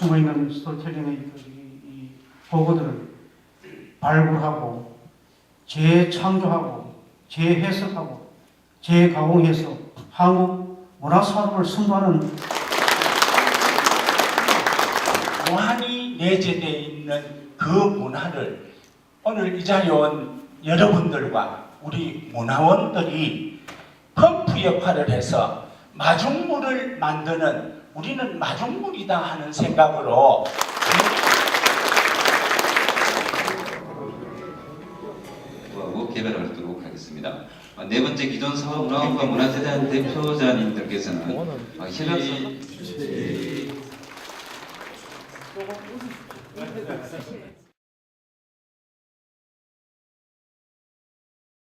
숨어있는 스토체링의 이, 이 보고들을 발굴하고 재창조하고 재해석하고 재가공해서 한국 문화산업을 선도하는 무한히 내재되어 있는 그 문화를 오늘 이 자리에 온 여러분들과 우리 문화원들이 펌프 역할을 해서 마중물을 만드는 우리는 마중물이다 하는 생각으로 하고 개발을 하도록 하겠습니다. 아, 네 번째 기존 사업 문화원과 문화재단 대표자님들께서는 아, 현황